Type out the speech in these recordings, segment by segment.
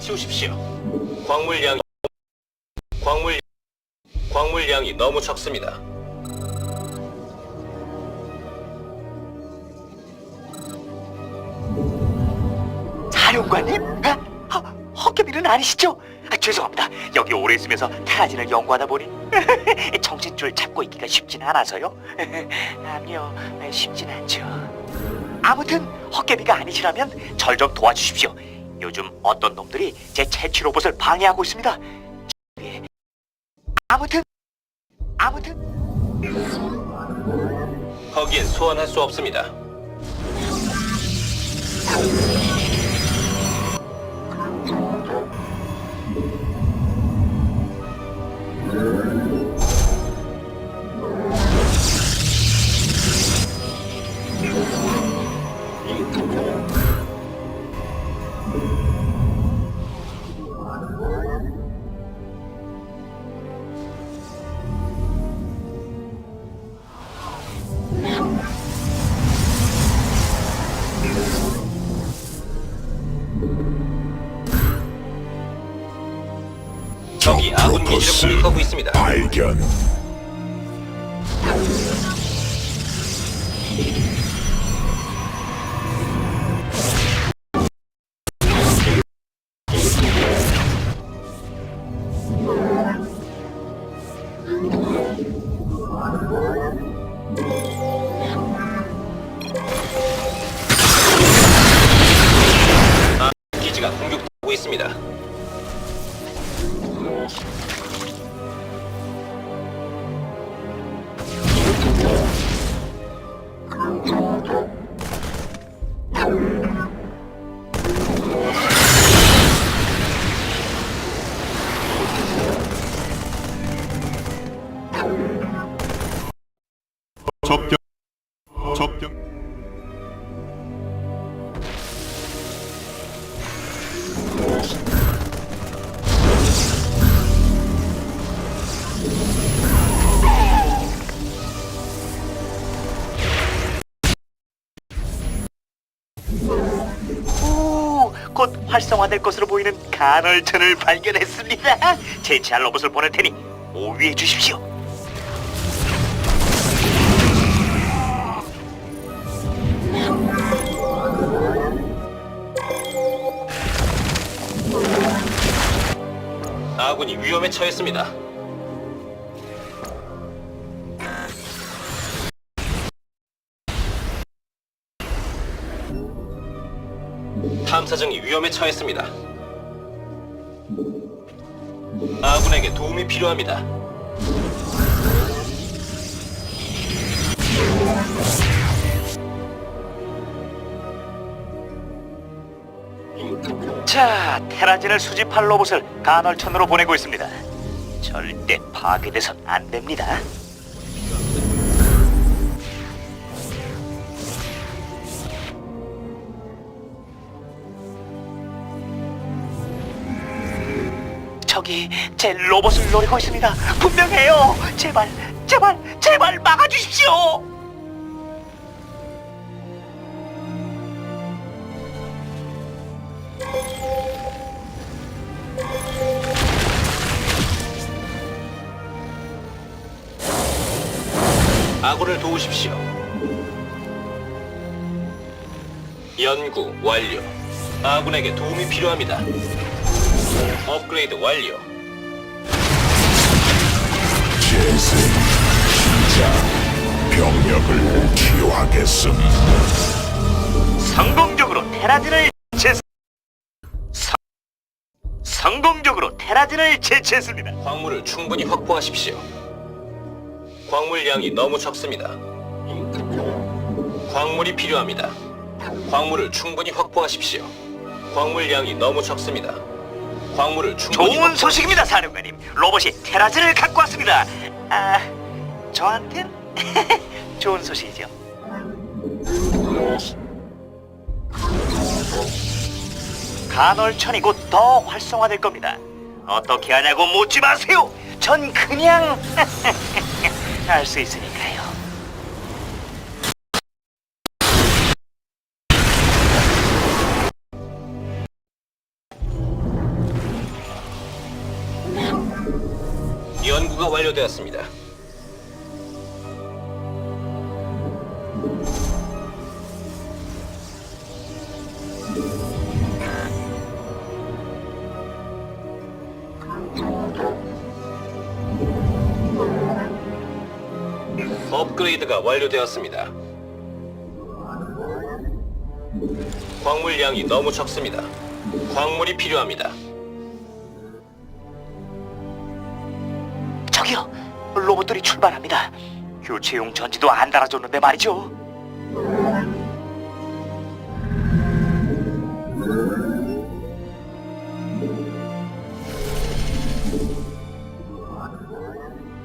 해치우십시오. 광물량이 광물 광물량이 너무 적습니다. 사령관님? 아, 허, 헛개비는 아니시죠? 아, 죄송합니다. 여기 오래 있으면서 타라진을 연구하다 보니 정신줄 잡고 있기가 쉽진 않아서요. 아니요, 쉽진 않죠. 아무튼 헛개비가 아니시라면 절 좀 도와주십시오. 요즘 어떤 놈들이 제 채취 로봇을 방해하고 있습니다. 예. 아무튼 아무튼 거기엔 소환할 수 없습니다. 기지를 공격하고 있습니다. 발견 기지가 공격하고 있습니다. 활성화될 것으로 보이는 간헐천을 발견했습니다. 제치할 로봇을 보낼 테니 오위해 주십시오. 아군이 위험에 처했습니다. 사정이 위험에 처했습니다. 아군에게 도움이 필요합니다. 자, 테라진을 수집할 로봇을 간헐천으로 보내고 있습니다. 절대 파괴돼선 안 됩니다. 제 로봇을 노리고 있습니다. 분명해요. 제발, 제발, 제발 막아주십시오. 아군을 도우십시오. 연구 완료. 아군에게 도움이 필요합니다. 업그레이드 완료. 재생 시작 병력을 치유하겠음 성공적으로 테라진을 제 성... 성공적으로 테라진을 제치했습니다. 광물을 충분히 확보하십시오. 광물량이 너무 적습니다. 광물이 필요합니다. 광물을 충분히 확보하십시오. 광물량이 너무 적습니다. 광물을 충분히 좋은 소식입니다, 사령관님. 로봇이 테라진을 갖고 왔습니다. 아, 저한텐 좋은 소식이죠. 간헐천이 곧 더 활성화될 겁니다. 어떻게 하냐고 묻지 마세요. 전 그냥 할 수 있으니까요. 완료되었습니다. 업그레이드가 완료되었습니다. 광물량이 너무 적습니다. 광물이 필요합니다. 저기요, 로봇들이 출발합니다. 교체용 전지도 안 달아줬는데 말이죠.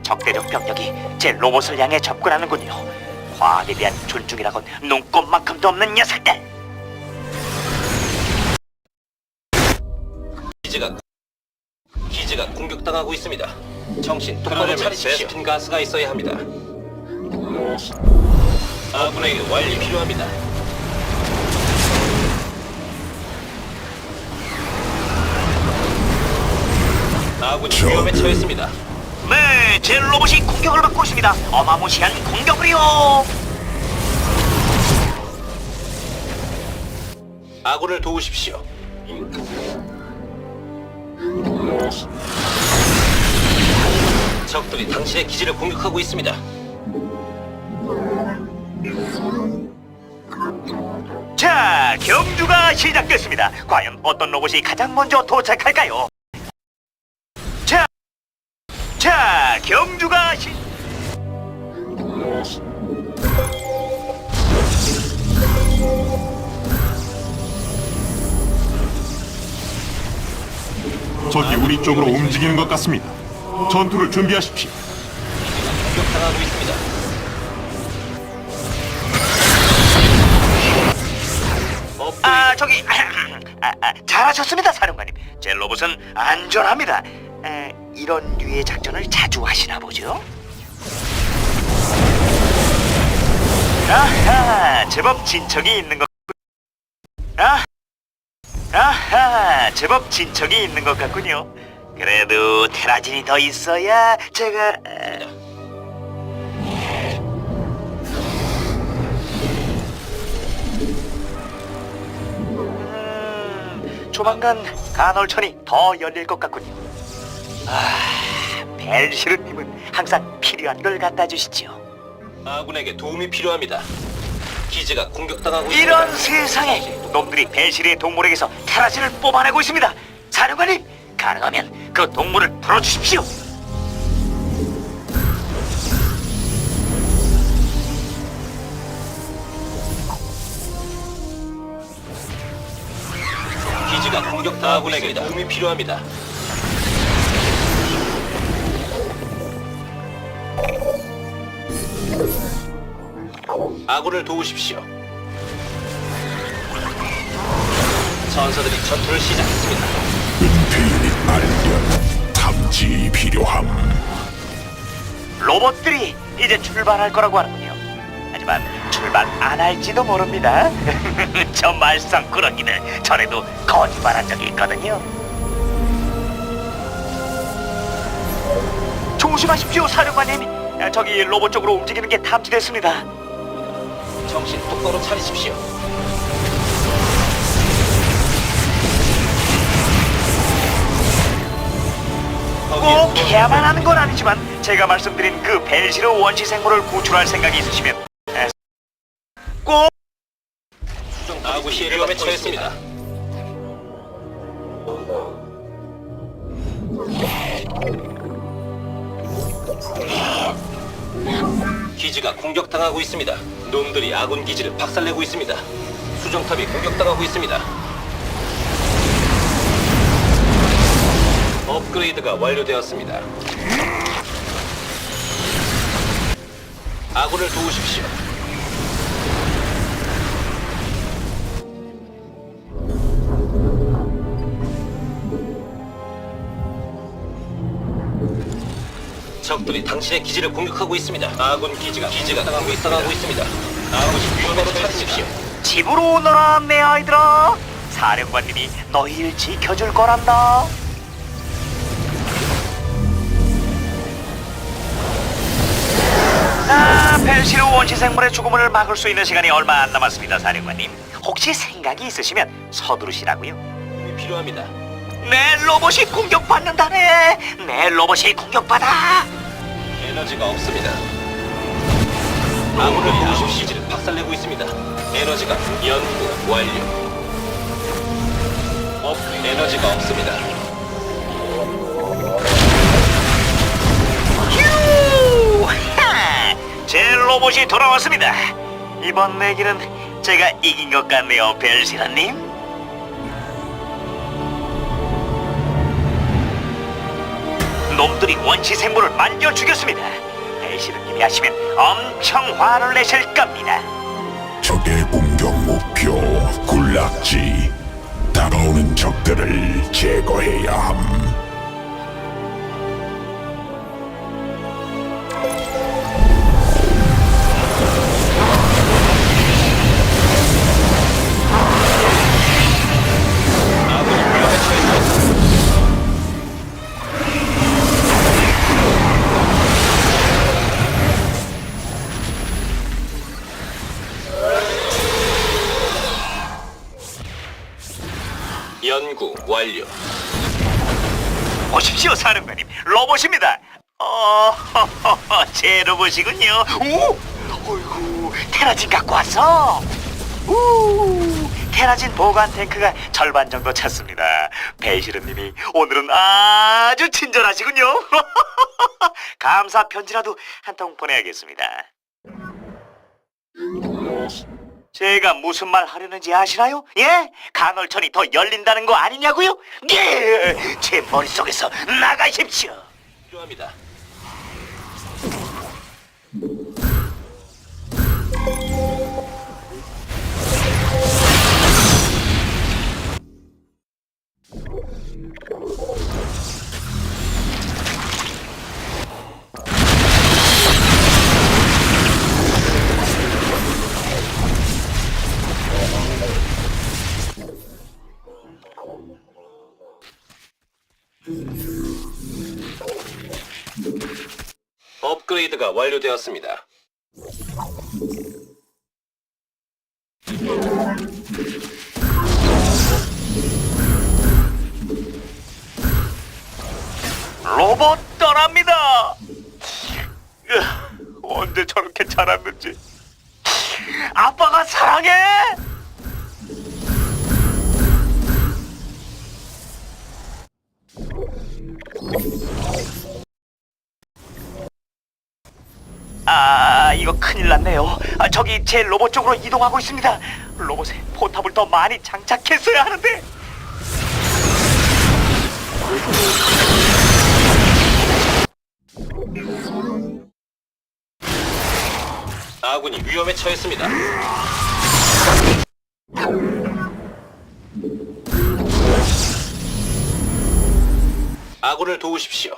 적대적 병력이 제 로봇을 향해 접근하는군요. 과학에 대한 존중이라곤 눈꼽만큼도 없는 녀석들. 기지가 기지가 공격당하고 있습니다. 정신 똑바로 차리십시오. 베스핀 가스가 있어야 합니다. 아군에게 완리 필요합니다. 아군이. 위험에 처했습니다. 네, 제 로봇이 공격을 받고 있습니다. 어마무시한 공격을요. 아군을 도우십시오. 적들이 당신의 기지를 공격하고 있습니다. 자, 경주가 시작됐습니다. 과연 어떤 로봇이 가장 먼저 도착할까요? 자, 자, 경주가 시... 적이 우리 쪽으로 움직이는 것 같습니다. 전투를 준비하십시오. 공격당하고 있습니다. 업그레이드 아, 저기, 아, 아, 잘하셨습니다, 사령관님. 제 로봇은 안전합니다. 에, 이런 류의 작전을 자주 하시나 보죠? 아하, 제법 진척이 있는 것. 아, 아하, 제법 진척이 있는 것 같군요. 그래도 테라진이 더 있어야 제가 에, 음, 조만간 간헐천이 더 열릴 것 같군요. 아, 벨시르님은 항상 필요한 걸 갖다 주시죠. 아군에게 도움이 필요합니다. 기지가 공격당하고 있습니다. 이런 세상에 놈들이 벨시르의 동물에게서 테라진을 뽑아내고 있습니다. 사령관님, 가능하면 그 동물을 풀어주십시오. 기지가 공격당하고 있습니다. 도움이 필요합니다. 아군을 도우십시오. 전사들이 전투를 시작했습니다. 발견. 탐지 필요함. 로봇들이 이제 출발할 거라고 하는군요. 하지만 출발 안 할지도 모릅니다. 저 말썽꾸러기들 전에도 거짓말한 적이 있거든요. 조심하십시오, 사령관님. 아, 저기 로봇 쪽으로 움직이는 게 탐지됐습니다. 정신 똑바로 차리십시오. 꼭 해야만 하는 건 아니지만 제가 말씀드린 그 벨시르 원시 생물을 구출할 생각이 있으시면 에, 꼭 아군이 위험에 처했습니다. 기지가 공격당하고 있습니다. 놈들이 아군 기지를 박살내고 있습니다. 수정탑이 공격당하고 있습니다. 업그레이드가 완료되었습니다. 아군을 도우십시오. 적들이 당신의 기지를 공격하고 있습니다. 아군 기지가 기지가 당하고 있어가고 있습니다. 아군이 위험으로 찾으십시오. 집으로 오너라 내 아이들아 사령관님이 너희를 지켜줄 거란다 아, 벨시르 원시 생물의 죽음을 막을 수 있는 시간이 얼마 안 남았습니다, 사령관님. 혹시 생각이 있으시면 서두르시라고요. 필요합니다. 내 로봇이 공격받는다네. 내 로봇이 공격받아. 에너지가 없습니다. 아무를 도우십시오. 기지를 박살내고 있습니다. 에너지가 연구 완료. 업 에너지가 없습니다. 로봇이 돌아왔습니다. 이번 내기는 제가 이긴 것 같네요, 벨시라님. 놈들이 원시 생물을 만져 죽였습니다. 벨시르님이 하시면 엄청 화를 내실 겁니다. 적의 공격 목표 군락지 다가오는 적들을 제거해야 함. 시오, 사령관님. 로봇입니다. 어, 제 로봇이군요. 오, 어이구, 테라진 갖고 왔어. 우, 테라진 보관 탱크가 절반 정도 찼습니다. 베이시르님이 오늘은 아주 친절하시군요. 감사 편지라도 한 통 보내야겠습니다. 제가 무슨 말 하려는지 아시나요? 예? 간헐천이 더 열린다는 거 아니냐고요? 예! 제 머릿속에서 나가십시오. 필요합니다. 업그레이드가 완료되었습니다. 제 로봇 쪽으로 이동하고 있습니다. 로봇에 포탑을 더 많이 장착했어야 하는데. 아군이 위험에 처했습니다. 아군을 도우십시오.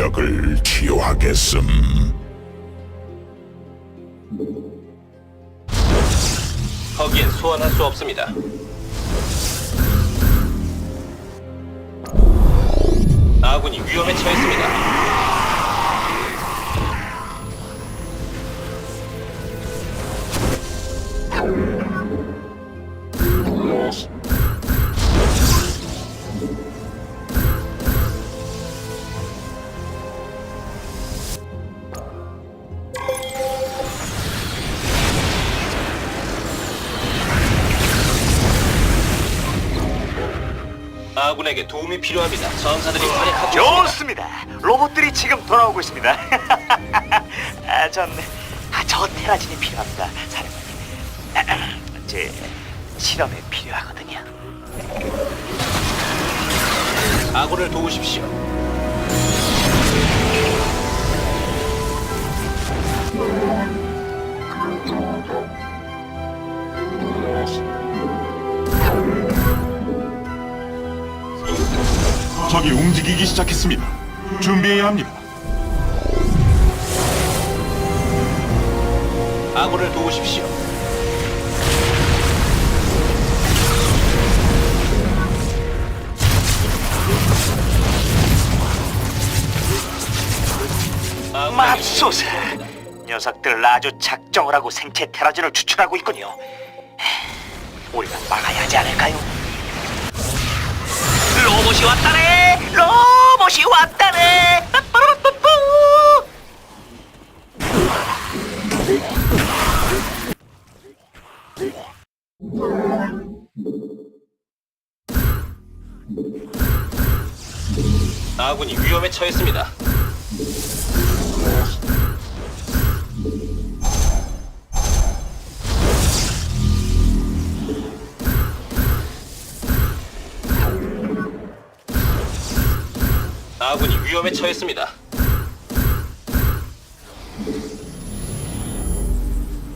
병력을 치유하겠음. 거기엔 소환할 수 없습니다. 아군이 위험에 처했습니다. 도움이 필요합니다. 전사들이 활약하고 있습니다. 좋습니다. 로봇들이 지금 돌아오고 있습니다. 아, 전, 아, 저 테라진이 필요합니다, 사령관님. 제 실험에 필요하거든요. 아군을 도우십시오. 적이 움직이기 시작했습니다. 준비해야 합니다. 아군을 도우십시오. 맙소사 녀석들 아주 작정을 하고 생체 테라진을 추출하고 있군요. 우리가 막아야 하지 않을까요? 로봇이 왔다네 로봇이 왔다네. 아군이 위험에 처했습니다. 아군이 위험에 처했습니다.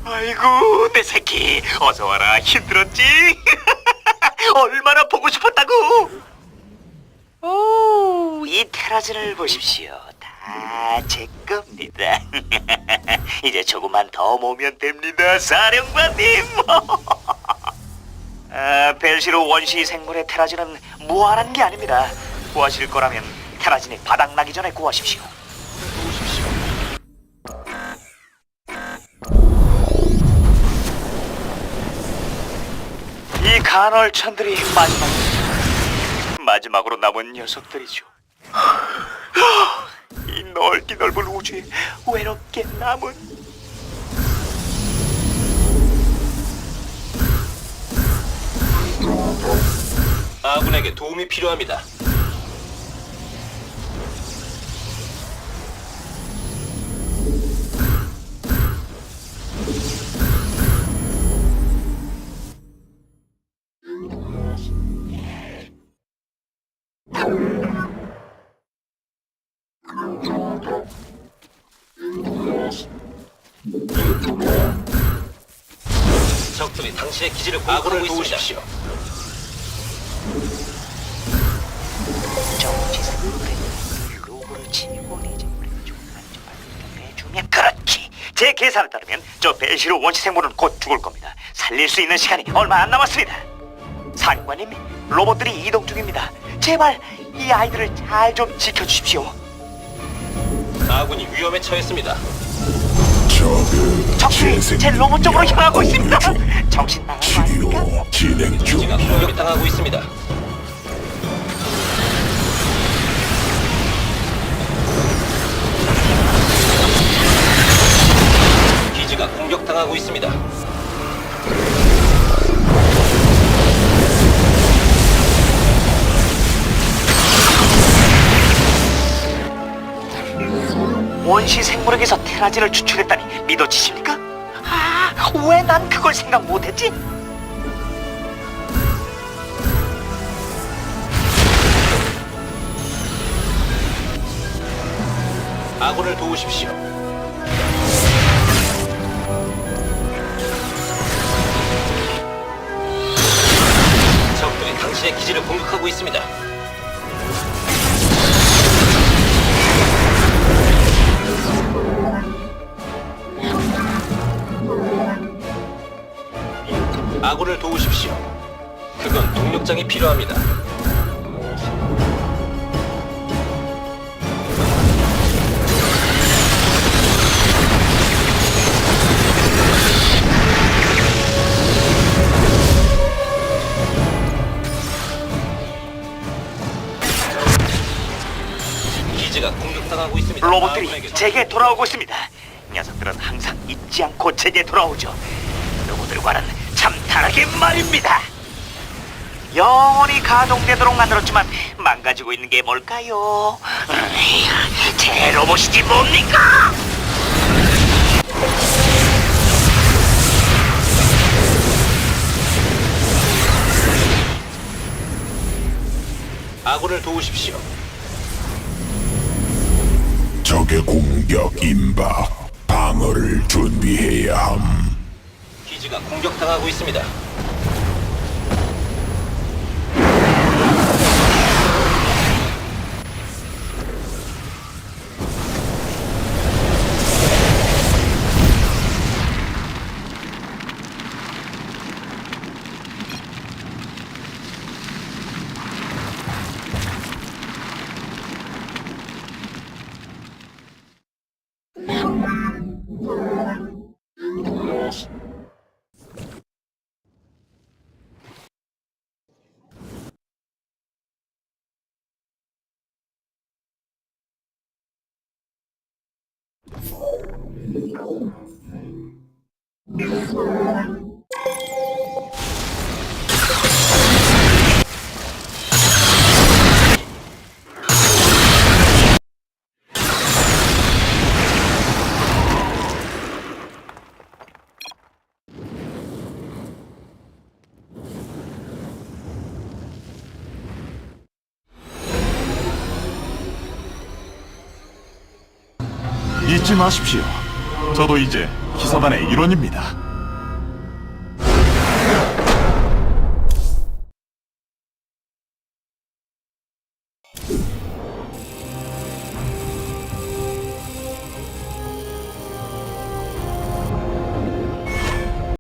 아이고 내 새끼 어서 와라 힘들었지? 얼마나 보고 싶었다고? 오이 테라진을 보십시오. 다 제 겁니다. 이제 조금만 더 모으면 됩니다 사령관님. 아, 벨시로 원시 생물의 테라진은 무한한 게 아닙니다. 구하실 거라면 테라진이 바닥나기 전에 구하십시오 이 간헐천들이 마지막 마지막으로 남은 녀석들이죠. 이 넓기 넓은 우주에 외롭게 남은 아군에게 도움이 필요합니다. 적들이 당신의 기지를 공격하고 있습니다. 정치생물의 로고를 치고 이제 우리가 좀 안전하게 그렇지. 제 계산에 따르면 저 벨시로 원시 생물은 곧 죽을 겁니다. 살릴 수 있는 시간이 얼마 안 남았습니다. 사령관님, 로봇들이 이동 중입니다. 제발 이 아이들을 잘 좀 지켜주십시오. 아군이 위험에 처했습니다. 적들이 제 로봇 쪽으로 향하고 있습니다. 정신 나간 거 아닙니까? 치료 진행 중 기지가 공격당하고 있습니다. 기지가 공격당하고 있습니다. 원시 생물에게서 테라진을 추출했다니 믿어지십니까? 아, 왜 난 그걸 생각 못했지? 아군을 도우십시오. 적들이 당신의 기지를 공격하고 있습니다. 아군을 도우십시오. 그건 동력장이 필요합니다. 기지가 공격당하고 있습니다. 로봇들이 아군에게 제게 돌아오고 있습니다. 녀석들은 항상 잊지 않고 제게 돌아오죠. 누구들과는 참 다르게 말입니다. 영원히 가동되도록 만들었지만 망가지고 있는 게 뭘까요? 으이, 제 로봇이지 뭡니까? 아군을 도우십시오. 적의 공격 임박 방어를 준비해야 함 공격당하고 있습니다. 잊지 마십시오. 저도 이제 기사단의 일원입니다.